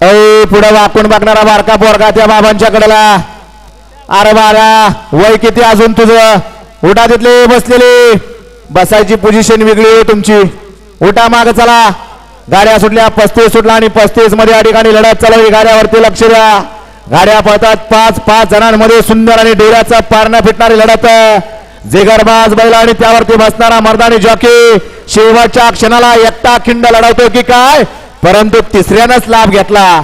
पुढे वाकून बघणारा बारका पोरगा त्या बाबांच्या कडेला अरे बारा वय किती अजून तुझं? उठा तिथले बसलेली. बसायची पोझिशन वेगळी तुमची. उठा माग चला. गाड्या सुटल्या पस्तीस सुटला आणि पस्तीसमध्ये या ठिकाणी लढत चालवली गाड्यावरती लक्ष द्या. गाड्या पळतात पाच पाच जणांमध्ये सुंदर आणि डोळ्याचा पारणा फिटणारी लढत. जेगरबाज बैल आणि त्यावरती बसणारा मर्दानी जॉकी शेवटच्या क्षणाला एकटा खिंड लढवतो की काय? परंतु तिसऱ्यानंच लाभ घेतला.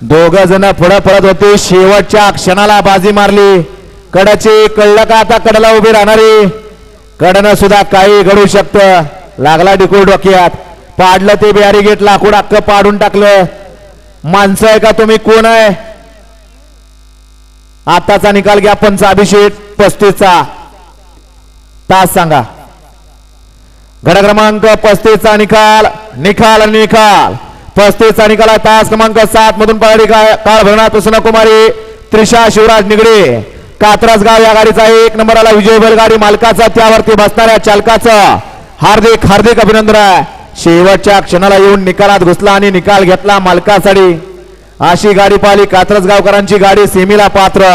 दोघ जण पुढे पडत होते. शेवटच्या क्षणाला बाजी मारली. कडची कळलं का आता कडला उभी राहणारी? कडनं सुद्धा काही घडू शकतं. लागला डिकोर डोक्यात. पाडलं ते बिहारी गेट लाकूड अक्क पाडून टाकलं. माणसं आहे का तुम्ही? कोण आहे? आताचा निकाल घ्या पंच अभिषेक पस्तीसचा. तास सांगा. गड क्रमांक पस्तीसचा निकाल निकाल आणि निकाल. पस्तीसचा निकाल आहे. तास क्रमांक सात मधून पळाली काळ भरणार प्रसन्न कुमारी त्रिशा शिवराज निगडे. कात्रसगाव या गाडीचा एक नंबरला विजय बैलगाडी मालकाचा त्यावरती बसणाऱ्या चालकाचं हार्दिक हार्दिक अभिनंदन आहे. शेवटच्या क्षणाला येऊन निकालात घुसला आणि निकाल घेतला मालकासाठी. अशी गाडी पाहिली. कात्रसगावकरांची गाडी सेमीला पात्र.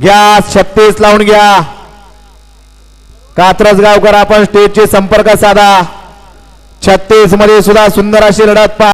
घ्या छत्तीस लावून घ्या. कात्रज गावकर आपण स्टेजचे संपर्क साधा. छत्तीसमध्ये सुद्धा सुंदर अशी लढत पा